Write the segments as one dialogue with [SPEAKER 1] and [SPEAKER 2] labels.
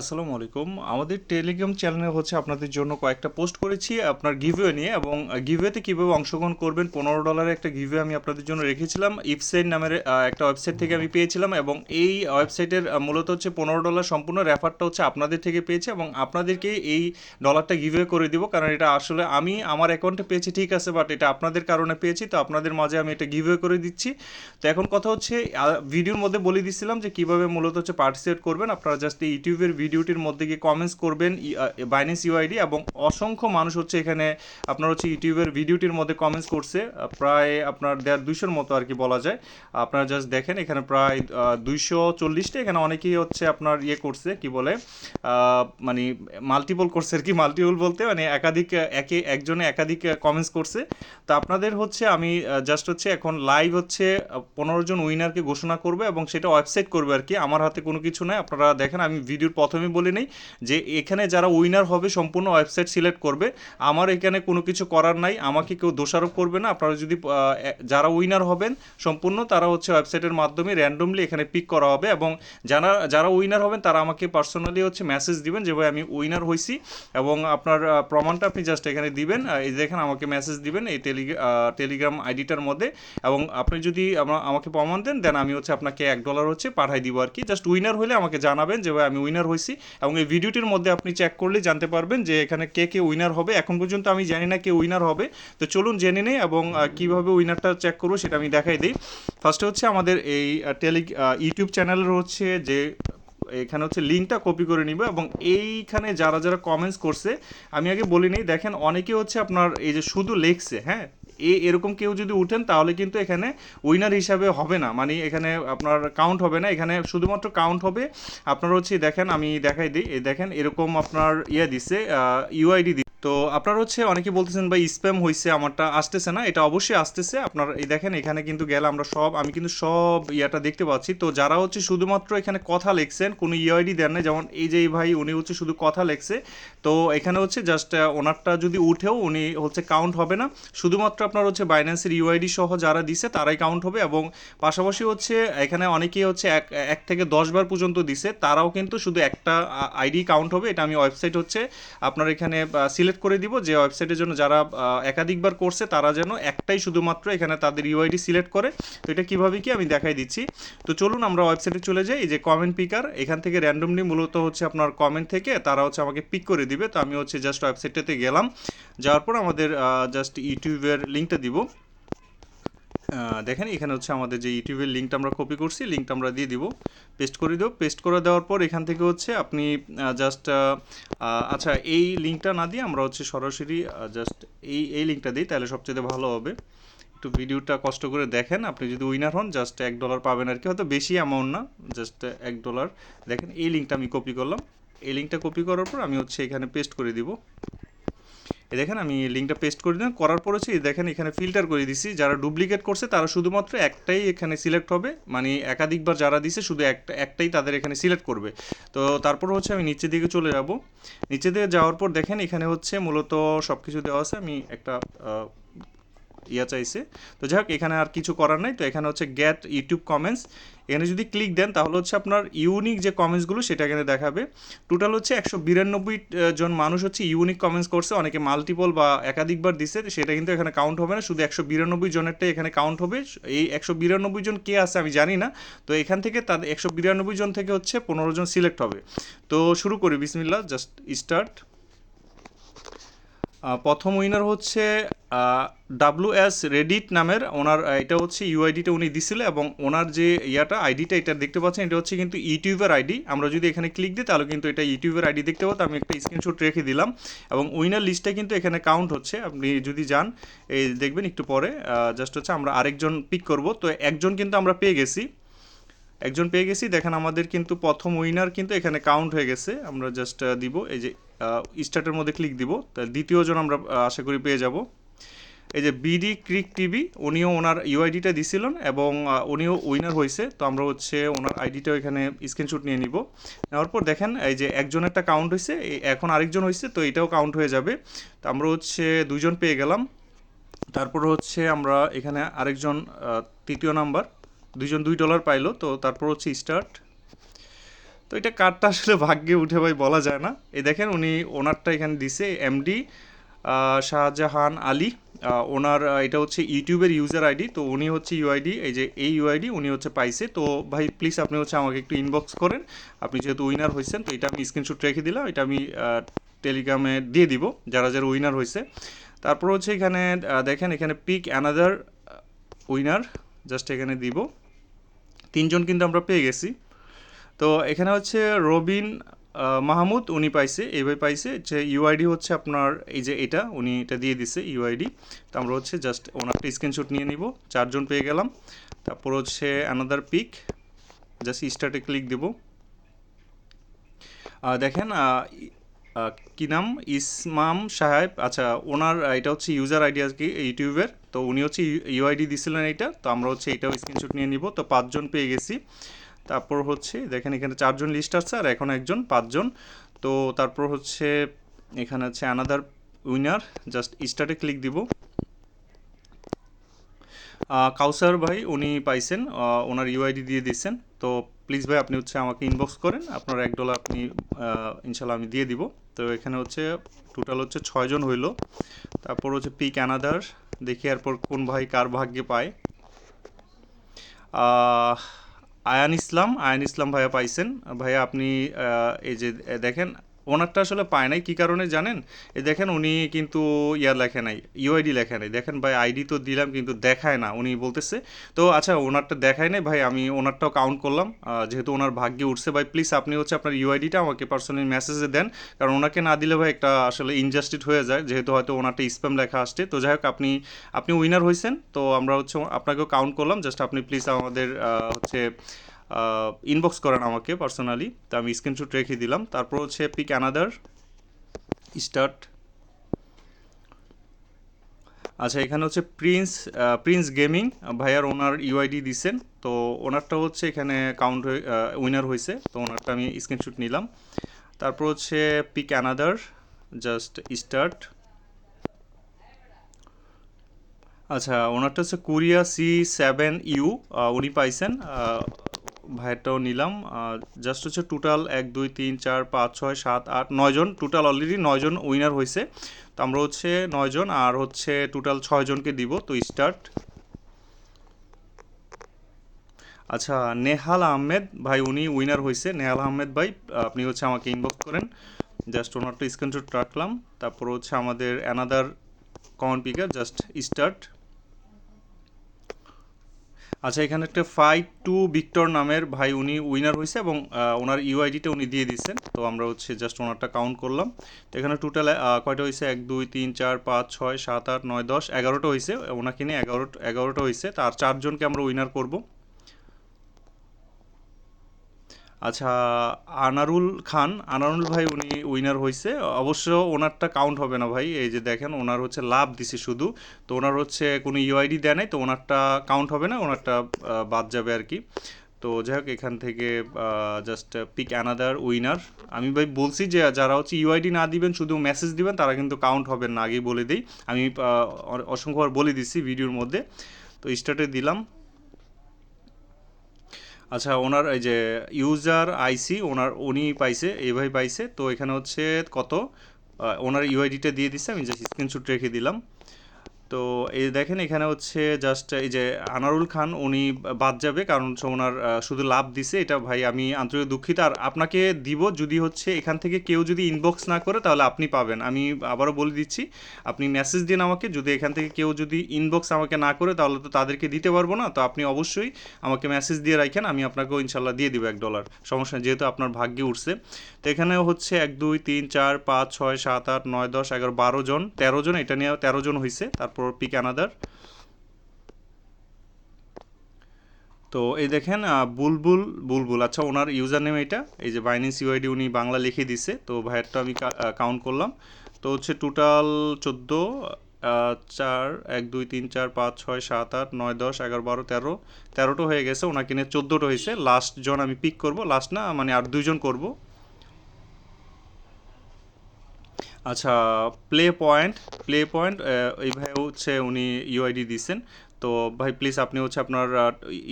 [SPEAKER 1] আসসালামু আলাইকুম আমাদের টেলিগ্রাম চ্যানেলে হচ্ছে আপনাদের জন্য কয়েকটা পোস্ট করেছি আপনার গিভওয়ে নিয়ে এবং গিভওয়েতে কীভাবে অংশগ্রহণ করবেন পনেরো ডলারের একটা গিভওয়ে আমি আপনাদের জন্য রেখেছিলাম ইফসেন নামের একটা ওয়েবসাইট থেকে আমি পেয়েছিলাম এবং এই ওয়েবসাইটের মূলত হচ্ছে পনেরো ডলার সম্পূর্ণ রেফারটা হচ্ছে আপনাদের থেকে পেয়েছে এবং আপনাদেরকে এই ডলারটা গিভওয়ে করে দিব কারণ এটা আসলে আমি আমার অ্যাকাউন্টে পেয়েছি ঠিক আছে বাট এটা আপনাদের কারণে পেয়েছি তো আপনাদের মাঝে আমি এটা গিভওয়ে করে দিচ্ছি তো এখন কথা হচ্ছে ভিডিওর মধ্যে বলে দিচ্ছিলাম যে কীভাবে মূলত হচ্ছে পার্টিসিপেট করবেন আপনারা জাস্ট ইউটিউবের ভিডিও ভিডিওটির মধ্যে গিয়ে কমেন্টস করবেন বাইন্যান্স ইউআইডি এবং অসংখ্য মানুষ হচ্ছে এখানে আপনার হচ্ছে ইউটিউবের ভিডিওটির মধ্যে কমেন্টস করছে প্রায় আপনার দেড় দুইশোর মতো আর কি বলা যায় আপনারা জাস্ট দেখেন এখানে প্রায় দুইশো চল্লিশটা এখানে অনেকেই হচ্ছে আপনার ইয়ে করছে কি বলে মানে মাল্টিপল করছে আর কি মাল্টিপল বলতে মানে একাধিক একে একজনে একাধিক কমেন্টস করছে তো আপনাদের হচ্ছে আমি জাস্ট হচ্ছে এখন লাইভ হচ্ছে পনেরো জন উইনারকে ঘোষণা করবে এবং সেটা ওয়েবসাইট করবে আর কি আমার হাতে কোনো কিছু নাই আপনারা দেখেন আমি ভিডিওর প্রথমে বলে নেই যে এখানে যারা উইনার হবে সম্পূর্ণ ওয়েবসাইট সিলেক্ট করবে আমার এখানে কোনো কিছু করার নাই আমাকে কেউ দোষারোপ করবে না আপনারা যদি যারা উইনার হবেন সম্পূর্ণ তারা হচ্ছে ওয়েবসাইটের মাধ্যমে র্যান্ডমলি এখানে পিক করা হবে এবং যারা যারা উইনার হবেন তারা আমাকে পার্সোনালি হচ্ছে মেসেজ দিবেন যে ভাই আমি উইনার হয়েছি এবং আপনার প্রমাণটা আপনি জাস্ট এখানে দিবেন এই দেখেন আমাকে মেসেজ দিবেন এই টেলিগ্রাম আইডিটার মধ্যে এবং আপনি যদি আমাকে প্রমাণ দেন দেন আমি হচ্ছে আপনাকে এক ডলার হচ্ছে পাঠাই দিব আর কি জাস্ট উইনার হলে আমাকে জানাবেন যে ভাই আমি উইনার হয়েছি হয়েছি এবং এই ভিডিওটির মধ্যে আপনি চেক করলে জানতে পারবেন যে এখানে কে কে উইনার হবে এখন পর্যন্ত আমি জানি না কে উইনার হবে তো চলুন জেনে নেই এবং কীভাবে উইনারটা চেক করবো সেটা আমি দেখাই দিই ফার্স্টে হচ্ছে আমাদের এই টেলি ইউটিউব চ্যানেলের হচ্ছে যে এখানে হচ্ছে লিঙ্কটা কপি করে নিবে এবং এইখানে যারা যারা কমেন্টস করছে আমি আগে বলিনি দেখেন অনেকে হচ্ছে আপনার এই যে শুধু লেখছে হ্যাঁ এ এরকম কেউ যদি উঠেন তাহলে কিন্তু এখানে উইনার হিসাবে হবে না মানে এখানে আপনার কাউন্ট হবে না এখানে শুধুমাত্র কাউন্ট হবে আপনার হচ্ছে দেখেন আমি দেখাই দিই দেখেন এরকম আপনার ইয়ে দিছে ইউআইডি তো আপনার হচ্ছে অনেকে বলতেছেন ভাই স্প্যাম হয়েছে আমারটা আসতেছে না এটা অবশ্যই আসতেছে আপনার এই দেখেন এখানে কিন্তু গেলে আমরা সব আমি কিন্তু সব ইয়াটা দেখতে পাচ্ছি তো যারা হচ্ছে শুধুমাত্র এখানে কথা লেখছেন কোনো ইআইডি e দেন না যেমন এই যে ভাই উনি হচ্ছে শুধু কথা লেখছে তো এখানে হচ্ছে জাস্ট ওনারটা যদি উঠেও উনি হচ্ছে কাউন্ট হবে না শুধুমাত্র আপনার হচ্ছে বাইন্যান্সের ইউআইডি e সহ যারা দিছে তারাই কাউন্ট হবে এবং পাশাপাশি হচ্ছে এখানে অনেকেই হচ্ছে এক এক থেকে দশবার পর্যন্ত দিছে তারাও কিন্তু শুধু একটা আইডি কাউন্ট হবে এটা আমি ওয়েবসাইট হচ্ছে আপনার এখানে সিলেক্ট সিলেক্ট করে দিব যে ওয়েবসাইটের জন্য যারা একাধিকবার করছে তারা যেন একটাই শুধুমাত্র এখানে তাদের ইউআইডি সিলেক্ট করে তো এটা কীভাবে কি আমি দেখাই দিচ্ছি তো চলুন আমরা ওয়েবসাইটে চলে যাই যে কমেন্ট পিকার এখান থেকে র্যান্ডমলি মূলত হচ্ছে আপনার কমেন্ট থেকে তারা হচ্ছে আমাকে পিক করে দিবে তো আমি হচ্ছে জাস্ট ওয়েবসাইটটাতে গেলাম যাওয়ার পর আমাদের জাস্ট ইউটিউবের লিঙ্কটা দিব দেখেন এখানে হচ্ছে আমাদের যে ইউটিউবের লিঙ্কটা আমরা কপি করছি লিঙ্কটা আমরা দিয়ে দিব পেস্ট করে দেবো পেস্ট করে দেওয়ার পর এখান থেকে হচ্ছে আপনি জাস্ট আচ্ছা এই লিঙ্কটা না দিয়ে আমরা হচ্ছে সরাসরি জাস্ট এই এই লিঙ্কটা দিই তাহলে সবচেয়ে ভালো হবে একটু ভিডিওটা কষ্ট করে দেখেন আপনি যদি উইনার হন জাস্ট এক ডলার পাবেন আর কি হয়তো বেশি অ্যামাউন্ট না জাস্ট এক ডলার দেখেন এই লিঙ্কটা আমি কপি করলাম এই লিঙ্কটা কপি করার পর আমি হচ্ছে এখানে পেস্ট করে দিব এই দেখেন আমি লিঙ্কটা পেস্ট করে দিলাম করার পর হচ্ছে দেখেন এখানে ফিল্টার করে দিছি যারা ডুপ্লিকেট করছে তারা শুধুমাত্র একটাই এখানে সিলেক্ট হবে মানে একাধিকবার যারা দিছে শুধু একটা একটাই তাদের এখানে সিলেক্ট করবে তো তারপর হচ্ছে আমি নিচের দিকে চলে যাব নিচে দিকে যাওয়ার পর দেখেন এখানে হচ্ছে মূলত সব কিছু দেওয়া আছে আমি একটা ইয়া চাইছে তো যাই হোক এখানে আর কিছু করার নাই তো এখানে হচ্ছে গ্যাট ইউটিউব কমেন্টস এখানে যদি ক্লিক দেন তাহলে হচ্ছে আপনার ইউনিক যে কমেন্টসগুলো সেটা এখানে দেখাবে টোটাল হচ্ছে একশো বিরানব্বই জন মানুষ হচ্ছে ইউনিক কমেন্টস করছে অনেকে মাল্টিপল বা একাধিকবার দিছে সেটা কিন্তু এখানে কাউন্ট হবে না শুধু একশো বিরানব্বই জনেরটাই এখানে কাউন্ট হবে এই একশো বিরানব্বই জন কে আছে আমি জানি না তো এখান থেকে তাদের একশো বিরানব্বই জন থেকে হচ্ছে পনেরো জন সিলেক্ট হবে তো শুরু করি বিসমিল্লা জাস্ট স্টার্ট প্রথম উইনার হচ্ছে ডাব্লু এস রেডিট নামের ওনার এটা হচ্ছে ইউআইডিটা উনি দিছিল এবং ওনার যে ইয়াটা আইডিটা এটা দেখতে পাচ্ছেন এটা হচ্ছে কিন্তু ইউটিউবের আইডি আমরা যদি এখানে ক্লিক দিই তাহলে কিন্তু এটা ইউটিউবের আইডি দেখতে পাবো আমি একটা স্ক্রিনশট রেখে দিলাম এবং উইনার লিস্টটা কিন্তু এখানে কাউন্ট হচ্ছে আপনি যদি যান এই দেখবেন একটু পরে জাস্ট হচ্ছে আমরা আরেকজন পিক করব তো একজন কিন্তু আমরা পেয়ে গেছি একজন পেয়ে গেছি দেখেন আমাদের কিন্তু প্রথম উইনার কিন্তু এখানে কাউন্ট হয়ে গেছে আমরা জাস্ট দিব এই যে স্টার্টের মধ্যে ক্লিক দিব তাহলে দ্বিতীয়জন আমরা আশা করি পেয়ে যাব এই যে বিডি ক্রিক টিভি উনিও ওনার ইউআইডিটা দিছিলেন এবং উনিও উইনার হয়েছে তো আমরা হচ্ছে ওনার আইডিটাও এখানে স্ক্রিনশট নিয়ে নিব নেওয়ার পর দেখেন এই যে একটা কাউন্ট হয়েছে এখন আরেকজন হয়েছে তো এটাও কাউন্ট হয়ে যাবে তো আমরা হচ্ছে দুজন পেয়ে গেলাম তারপর হচ্ছে আমরা এখানে আরেকজন তৃতীয় নাম্বার দুইজন দুই ডলার পাইলো তো তারপর হচ্ছে স্টার্ট তো এটা কার্ডটা আসলে ভাগ্যে উঠে ভাই বলা যায় না এই দেখেন উনি ওনারটা এখানে দিছে এমডি শাহজাহান আলী ওনার এটা হচ্ছে ইউটিউবের ইউজার আইডি তো উনি হচ্ছে ইউআইডি এই যে এই ইউআইডি উনি হচ্ছে পাইছে তো ভাই প্লিজ আপনি হচ্ছে আমাকে একটু ইনবক্স করেন আপনি যেহেতু উইনার হয়েছেন তো এটা আমি স্ক্রিনশট রেখে দিলাম এটা আমি টেলিগ্রামে দিয়ে দিব যারা যারা উইনার হয়েছে তারপর হচ্ছে এখানে দেখেন এখানে পিক অ্যানাদার উইনার জাস্ট এখানে দিব তিনজন কিন্তু আমরা পেয়ে গেছি তো এখানে হচ্ছে রবিন মাহমুদ উনি পাইছে এইভাবে পাইছে যে ইউআইডি হচ্ছে আপনার এই যে এটা উনি এটা দিয়ে দিছে ইউআইডি তো আমরা হচ্ছে জাস্ট ওনারটা স্ক্রিনশট নিয়ে নিব চারজন পেয়ে গেলাম তারপর হচ্ছে অ্যানাদার পিক জাস্ট স্টার্টে ক্লিক দেব দেখেন কী নাম ইসমাম সাহেব আচ্ছা ওনার এটা হচ্ছে ইউজার আইডি আর কি ইউটিউবের তো উনি হচ্ছে ইউআইডি দিছিলেন এটা তো আমরা হচ্ছে এটাও স্ক্রিনশট নিয়ে নিব তো পাঁচজন পেয়ে গেছি তারপর হচ্ছে দেখেন এখানে চারজন লিস্ট আছে আর এখন একজন পাঁচজন তো তারপর হচ্ছে এখানে আছে আনাদার উইনার জাস্ট স্টার্টে ক্লিক দিব কাউসার ভাই উনি পাইছেন ওনার ইউআইডি দিয়ে দিচ্ছেন তো প্লিজ ভাই আপনি হচ্ছে আমাকে ইনবক্স করেন আপনার এক ডলার আপনি ইনশাল্লাহ আমি দিয়ে দিব তো এখানে হচ্ছে টোটাল হচ্ছে ছয়জন হইল তারপর হচ্ছে পিক ক্যানাদার দেখি এরপর কোন ভাই কার ভাগ্যে পায় আয়ান ইসলাম আয়ান ইসলাম ভাইয়া পাইছেন ভাইয়া আপনি এই যে দেখেন ওনারটা আসলে পায় নাই কী কারণে জানেন এ দেখেন উনি কিন্তু ইয়া লেখে নাই ইউআইডি লেখে নাই দেখেন ভাই আইডি তো দিলাম কিন্তু দেখায় না উনি বলতেছে তো আচ্ছা ওনারটা দেখায় নাই ভাই আমি ওনারটাও কাউন্ট করলাম যেহেতু ওনার ভাগ্যে উঠছে ভাই প্লিজ আপনি হচ্ছে আপনার ইউআইডিটা আমাকে পার্সোনালি মেসেজে দেন কারণ ওনাকে না দিলে ভাই একটা আসলে ইনজাস্টিড হয়ে যায় যেহেতু হয়তো ওনারটা স্প্যাম লেখা আসছে তো যাই হোক আপনি আপনি উইনার হয়েছেন তো আমরা হচ্ছে আপনাকেও কাউন্ট করলাম জাস্ট আপনি প্লিজ আমাদের হচ্ছে ইনবক্স করেন আমাকে পার্সোনালি তো আমি স্ক্রিনশট রেখে দিলাম তারপর হচ্ছে পিক অ্যানাদার স্টার্ট আচ্ছা এখানে হচ্ছে প্রিন্স প্রিন্স গেমিং ভাইয়ার ওনার ইউআইডি দিছেন তো ওনারটা হচ্ছে এখানে কাউন্ট হয়ে উইনার হয়েছে তো ওনারটা আমি স্ক্রিনশট নিলাম তারপর হচ্ছে পিক অ্যানাদার জাস্ট স্টার্ট আচ্ছা ওনারটা হচ্ছে কুরিয়া সি সেভেন ইউ উনি পাইছেন ভাইয়েরটাও নিলাম জাস্ট হচ্ছে টোটাল এক দুই তিন চার পাঁচ ছয় সাত আট নয়জন টোটাল অলরেডি নয়জন উইনার হয়েছে তো আমরা হচ্ছে নয়জন আর হচ্ছে টোটাল ছয়জনকে দিব তো স্টার্ট আচ্ছা নেহাল আহমেদ ভাই উনি উইনার হয়েছে নেহাল আহমেদ ভাই আপনি হচ্ছে আমাকে ইনবক্স করেন জাস্ট ওনারটা স্ক্রিনশট রাখলাম তারপর হচ্ছে আমাদের another common picker just start আচ্ছা এখানে একটা ফাইভ টু ভিক্টর নামের ভাই উনি উইনার হয়েছে এবং ওনার ইউআইডিটা উনি দিয়ে দিচ্ছেন তো আমরা হচ্ছে জাস্ট ওনারটা কাউন্ট করলাম তো এখানে টোটাল কয়টা হয়েছে এক দুই তিন চার পাঁচ ছয় সাত আট নয় দশ এগারোটা হয়েছে ওনাকে নিয়ে এগারো এগারোটা হয়েছে তার চারজনকে আমরা উইনার করবো আচ্ছা আনারুল খান আনারুল ভাই উনি উইনার হয়েছে অবশ্য ওনারটা কাউন্ট হবে না ভাই এই যে দেখেন ওনার হচ্ছে লাভ দিছে শুধু তো ওনার হচ্ছে কোনো ইউআইডি দেয় নাই তো ওনারটা কাউন্ট হবে না ওনারটা বাদ যাবে আর কি তো যাই হোক এখান থেকে জাস্ট পিক অ্যানাদার উইনার আমি ভাই বলছি যে যারা হচ্ছে ইউআইডি না দিবেন শুধু মেসেজ দিবেন তারা কিন্তু কাউন্ট হবেন না আগেই বলে দিই আমি অসংখ্যবার বলে দিচ্ছি ভিডিওর মধ্যে তো স্টার্টে দিলাম আচ্ছা ওনার এই যে ইউজার আইসি ওনার উনি পাইছে এইভাবে পাইছে তো এখানে হচ্ছে কত ওনার ইউআইডিটা দিয়ে দিচ্ছে আমি জাস্ট স্ক্রিনশট রেখে দিলাম তো এই দেখেন এখানে হচ্ছে জাস্ট এই যে আনারুল খান উনি বাদ যাবে কারণ হচ্ছে ওনার শুধু লাভ দিছে এটা ভাই আমি আন্তরিক দুঃখিত আর আপনাকে দিব যদি হচ্ছে এখান থেকে কেউ যদি ইনবক্স না করে তাহলে আপনি পাবেন আমি আবারও বলে দিচ্ছি আপনি মেসেজ দিন আমাকে যদি এখান থেকে কেউ যদি ইনবক্স আমাকে না করে তাহলে তো তাদেরকে দিতে পারবো না তো আপনি অবশ্যই আমাকে মেসেজ দিয়ে রাখেন আমি আপনাকেও ইনশাল্লাহ দিয়ে দিব এক ডলার সমস্যা যেহেতু আপনার ভাগ্যে উঠছে তো এখানে হচ্ছে এক দুই তিন চার পাঁচ ছয় সাত আট নয় দশ এগারো বারো জন তেরো জন এটা নিয়ে তেরো জন হয়েছে তারপর তারপর পিক আনাদার তো এই দেখেন বুলবুল বুলবুল আচ্ছা ওনার ইউজার নেম এটা এই যে বাইন্যান্স ইউআইডি উনি বাংলা লিখে দিছে তো ভাইয়েরটা আমি কাউন্ট করলাম তো হচ্ছে টোটাল চোদ্দো চার এক দুই তিন চার পাঁচ ছয় সাত আট নয় দশ এগারো বারো তেরো তেরোটা হয়ে গেছে ওনাকে নিয়ে চোদ্দোটা হয়েছে লাস্ট জন আমি পিক করব লাস্ট না মানে আর দুইজন করবো আচ্ছা প্লে পয়েন্ট প্লে পয়েন্ট এই ভাই হচ্ছে উনি ইউআইডি দিয়েছেন তো ভাই প্লিজ আপনি হচ্ছে আপনার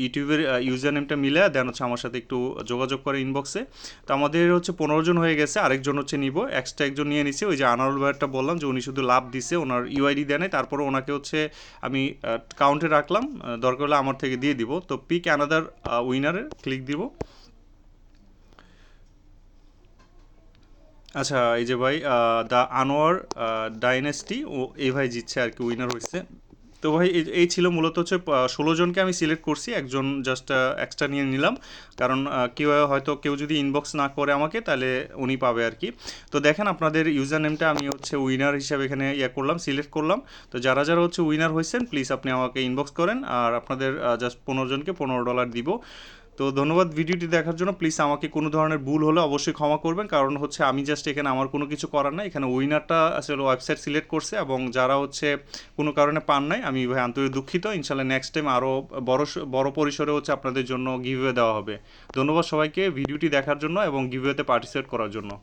[SPEAKER 1] ইউটিউবের ইউজার নেমটা মিলে দেন হচ্ছে আমার সাথে একটু যোগাযোগ করে ইনবক্সে তো আমাদের হচ্ছে পনেরো জন হয়ে গেছে আরেকজন হচ্ছে নিব এক্সট্রা একজন নিয়ে নিছে ওই যে আনারুল ভাইয়ারটা বললাম যে উনি শুধু লাভ দিছে ওনার ইউআইডি দেয় তারপর ওনাকে হচ্ছে আমি কাউন্টে রাখলাম দরকার হলে আমার থেকে দিয়ে দিব তো পিক অ্যানাদার উইনারে ক্লিক দিব আচ্ছা এই যে ভাই দ্য আনোয়ার ডাইনেস্টি ও এই ভাই জিতছে আর কি উইনার হয়েছে তো ভাই এই ছিল মূলত হচ্ছে ষোলো জনকে আমি সিলেক্ট করছি একজন জাস্ট এক্সট্রা নিয়ে নিলাম কারণ কেউ হয়তো কেউ যদি ইনবক্স না করে আমাকে তাহলে উনি পাবে আর কি তো দেখেন আপনাদের ইউজার নেমটা আমি হচ্ছে উইনার হিসাবে এখানে ইয়ে করলাম সিলেক্ট করলাম তো যারা যারা হচ্ছে উইনার হয়েছেন প্লিজ আপনি আমাকে ইনবক্স করেন আর আপনাদের জাস্ট পনেরো জনকে পনেরো ডলার দিব তো ধন্যবাদ ভিডিওটি দেখার জন্য প্লিজ আমাকে কোনো ধরনের ভুল হলে অবশ্যই ক্ষমা করবেন কারণ হচ্ছে আমি জাস্ট এখানে আমার কোনো কিছু করার নাই এখানে উইনারটা আসলে ওয়েবসাইট সিলেক্ট করছে এবং যারা হচ্ছে কোনো কারণে পান নাই আমি ভাই আন্তরিক দুঃখিত ইনশাল্লাহ নেক্সট টাইম আরও বড় বড় পরিসরে হচ্ছে আপনাদের জন্য গিভওয়ে দেওয়া হবে ধন্যবাদ সবাইকে ভিডিওটি দেখার জন্য এবং গিভওয়েতে পার্টিসিপেট করার জন্য